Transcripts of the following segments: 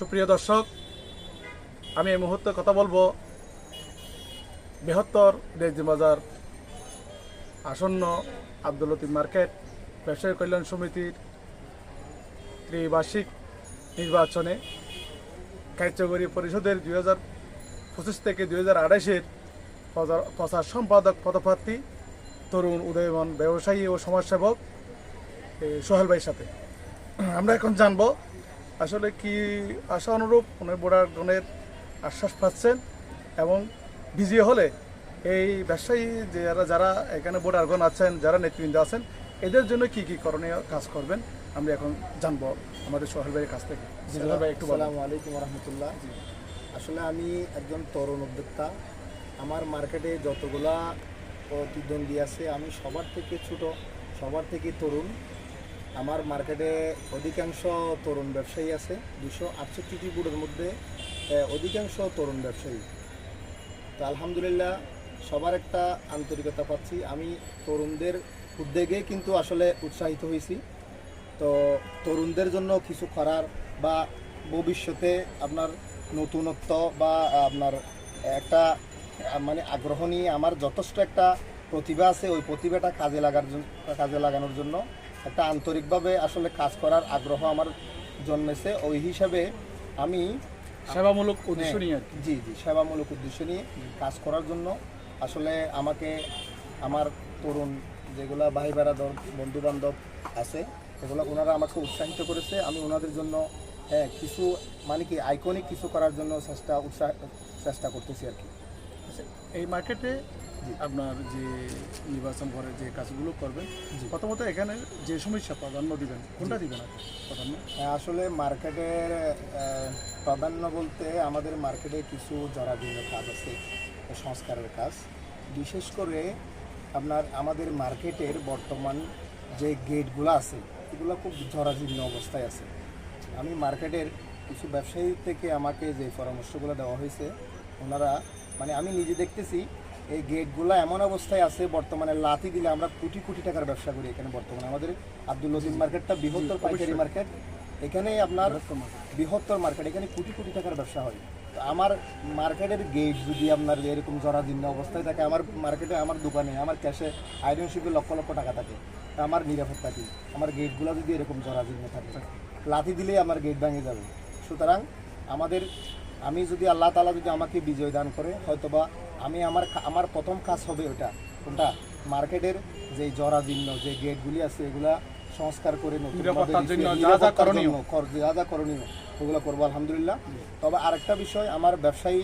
সুপ্রিয় দর্শক, আমি এই মুহূর্তে কথা বলব বৃহত্তর রেজি বাজার আসন্ন আব্দুল লতিফ মার্কেট ব্যবসায়ী কল্যাণ সমিতির ত্রিবার্ষিক নির্বাচনে কার্যকরী পরিষদের দুই হাজার পঁচিশ থেকে দুই হাজার আড়াইশের প্রচার সম্পাদক পদপ্রার্থী তরুণ উদয়মান ব্যবসায়ী ও সমাজসেবক সোহেল ভাইয়ের সাথে। আমরা এখন জানব আসলে কি আশা অনুরূপ উনি ভোটারগণের আশ্বাস পাচ্ছেন এবং বিজয়ী হলে এই ব্যবসায়ী যে যারা যারা এখানে ভোটারগণ আছেন যারা নেতৃবৃন্দ আছেন এদের জন্য কি কি করণীয় কাজ করবেন আমরা এখন জানব আমাদের সোহেল ভাইয়ের কাছ থেকে। একটু আলাইকুম রহমতুল্লাহ আসলে আমি একজন তরুণ উদ্যোক্তা। আমার মার্কেটে যতগুলা প্রতিদ্বন্দ্বী আছে আমি সবার থেকে ছোট সবার থেকে তরুণ। আমার মার্কেটে অধিকাংশ তরুণ ব্যবসায়ী আছে। দুশো আটষট্টিটি বুটের মধ্যে অধিকাংশ তরুণ ব্যবসায়ী। তো আলহামদুলিল্লাহ, সবার একটা আন্তরিকতা পাচ্ছি। আমি তরুণদের উদ্যোগে কিন্তু আসলে উৎসাহিত হয়েছি। তো তরুণদের জন্য কিছু করার বা ভবিষ্যতে আপনার নতুনত্ব বা আপনার একটা মানে আগ্রহ নিয়ে আমার যথেষ্ট একটা প্রতিভা আছে ওই প্রতিভাটা কাজে লাগার জন্য, কাজে লাগানোর জন্য। একটা আন্তরিকভাবে আসলে কাজ করার আগ্রহ আমার জন্মেছে। ওই হিসাবে আমি সেবামূলক উদ্দেশ্য নিয়ে জি জি সেবামূলক উদ্দেশ্য নিয়ে কাজ করার জন্য আসলে আমাকে আমার তরুণ যেগুলা ভাই বেড়াদর বন্ধু বান্ধব আছে এগুলো ওনারা আমাকে উৎসাহিত করেছে। আমি ওনাদের জন্য হ্যাঁ কিছু মানে কি আইকনিক কিছু করার জন্য চেষ্টা উৎসাহ চেষ্টা করতেছি আর কি। এই মার্কেটে আপনার যে নির্বাচন করে যে কাজগুলো করবেন প্রথমত এখানে যে সমস্যা প্রাধান্য দিবেন কোনটা দিবেন প্রাধান্য? আসলে মার্কেটের প্রাধান্য বলতে আমাদের মার্কেটে কিছু জরাজীর্ণ কাজ আছে সংস্কারের কাজ। বিশেষ করে আপনার আমাদের মার্কেটের বর্তমান যে গেটগুলো আছে এগুলো খুব জরাজীর্ণ অবস্থায় আছে। আমি মার্কেটের কিছু ব্যবসায়ী থেকে আমাকে যে পরামর্শগুলো দেওয়া হয়েছে ওনারা মানে আমি নিজে দেখতেছি এই গেটগুলো এমন অবস্থায় আছে বর্তমানে লাথি দিলে আমরা কোটি কোটি টাকার ব্যবসা করি এখানে বর্তমানে। আমাদের আব্দুল লজিম মার্কেটটা বৃহত্তর পাইকারি মার্কেট। এখানে আপনার বৃহত্তর মার্কেট। এখানে কোটি কোটি টাকার ব্যবসা হয়। তো আমার মার্কেটের গেট যদি আপনার এরকম জরাজীর্ণ অবস্থায় থাকে আমার মার্কেটে আমার দোকানে আমার ক্যাশে আয়রন শিপে লক্ষ লক্ষ টাকা থাকে। তা আমার নিরাপত্তা কি? আমার গেটগুলো যদি এরকম জরাজীর্ণ থাকে লাথি দিলেই আমার গেট ভেঙে যাবে। সুতরাং আমাদের আমি যদি আল্লাহ তালা যদি আমাকে বিজয় দান করে হয়তোবা আমি আমার আমার প্রথম কাজ হবে ওটা। কোনটা? মার্কেটের যে জরাজীর্ণ যে গেটগুলি আছে এগুলা সংস্কার করে যা যা করণীয়। ওগুলো করব আলহামদুলিল্লাহ। তবে আরেকটা বিষয় আমার ব্যবসায়ী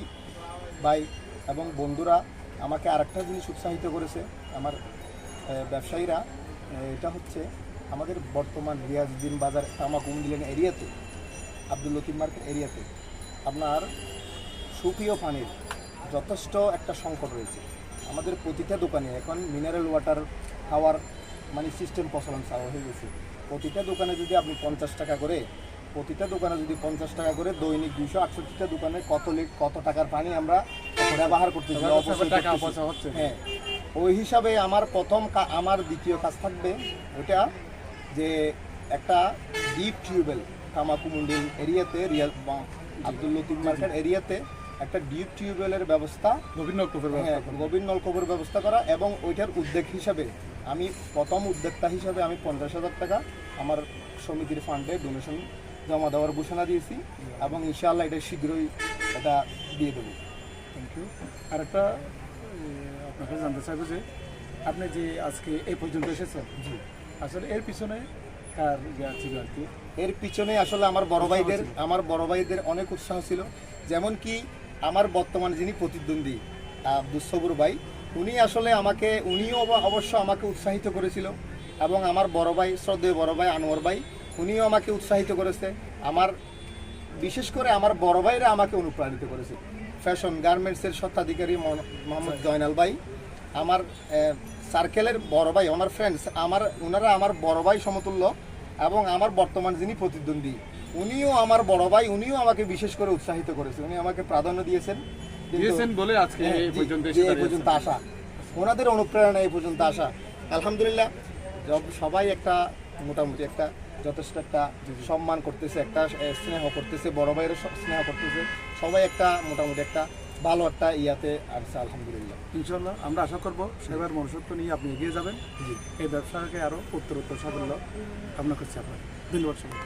ভাই এবং বন্ধুরা আমাকে আরেকটা জিনিস উৎসাহিত করেছে। আমার ব্যবসায়ীরা এটা হচ্ছে আমাদের বর্তমান রিয়াজউদ্দিন বাজার তামাকুমদিলেন এরিয়াতে আব্দুল লতিফ মার্কেট এরিয়াতে। আপনার সুপীয় পানির যথেষ্ট একটা সংকট রয়েছে। আমাদের প্রতিটা দোকানে এখন মিনারেল ওয়াটার খাওয়ার মানে সিস্টেম প্রচলন চালু হয়ে গেছে। প্রতিটা দোকানে যদি আপনি পঞ্চাশ টাকা করে প্রতিটা দোকানে যদি পঞ্চাশ টাকা করে দৈনিক দুইশো আটষট্টিটা দোকানে কত লিট কত টাকার পানি আমরা ব্যবহার করতেছি। হ্যাঁ ওই হিসাবে আমার প্রথম আমার দ্বিতীয় কাজ থাকবে ওটা যে একটা ডিপ টিউবওয়েল কামাকুমুন্ডি এরিয়াতে রিয়াল আব্দুল লতিফ মার্কেট এরিয়াতে একটা ডিপ টিউবওয়েলের ব্যবস্থা বিভিন্ন কুপের হ্যাঁ গভীর নলকূপের ব্যবস্থা করা এবং ওইটার উদ্যোগ হিসাবে আমি প্রথম উদ্যোক্তা হিসাবে আমি পঞ্চাশ হাজার টাকা আমার সমিতির ফান্ডে ডোনেশন জমা দেওয়ার ঘোষণা দিয়েছি এবং ইনশাআল্লাহ এটা শীঘ্রই এটা দিয়ে দেবো। থ্যাংক ইউ আর একটা আপনাকে জানতে চাইব যে আপনি যে আজকে এই পর্যন্ত এসেছেন জি। আসলে এর পিছনে কার ইয়া ছিল আর কি? এর পিছনে আসলে আমার বড় ভাইদের আমার বড় ভাইদের অনেক উৎসাহ ছিল। যেমন কি আমার বর্তমান যিনি প্রতিদ্বন্দ্বী আব্দুল সবুর ভাই উনি আসলে আমাকে উনিও অবশ্য আমাকে উৎসাহিত করেছিল এবং আমার বড় ভাই শ্রদ্ধেয় বড় ভাই আনোয়ার ভাই উনিও আমাকে উৎসাহিত করেছে। আমার বিশেষ করে আমার বড় ভাইরা আমাকে অনুপ্রাণিত করেছে। ফ্যাশন গার্মেন্টসের স্বত্বাধিকারী মহ- মোহাম্মদ জয়নাল ভাই আমার সার্কেলের বড় ভাই আমার ফ্রেন্ডস আমার ওনারা আমার বড় ভাই সমতুল্য এবং আমার বর্তমান যিনি প্রতিদ্বন্দ্বী। উনিও আমার বড় ভাই উনিও আমাকে বিশেষ করে উৎসাহিত করেছে। উনি আমাকে প্রাধান্য দিয়েছেন। দিয়েছেন বলে আজকে হ্যাঁ, এই পর্যন্ত এই পর্যন্ত আসা ওনাদের অনুপ্রেরণা এই পর্যন্ত আসা আলহামদুলিল্লাহ সব- সবাই একটা মোটামুটি একটা যথেষ্ট একটা সম্মান করতেছে একটা স্নেহ করতেছে বড় ভাইয়েরও স- স্নেহ করতেছে। সবাই একটা মোটামুটি একটা ভালো একটা ইয়াতে আসছে আলহামদুলিল্লাহ। ইনশাল্লাহ আমরা আশা করব সেবার মনুষ্যত্ব নিয়ে আপনি এগিয়ে যাবেন। এই ব্যবসাকে আরও উত্তর উত্তর সাফল্য কামনা করছি আপনার ধন্যবাদ সবাই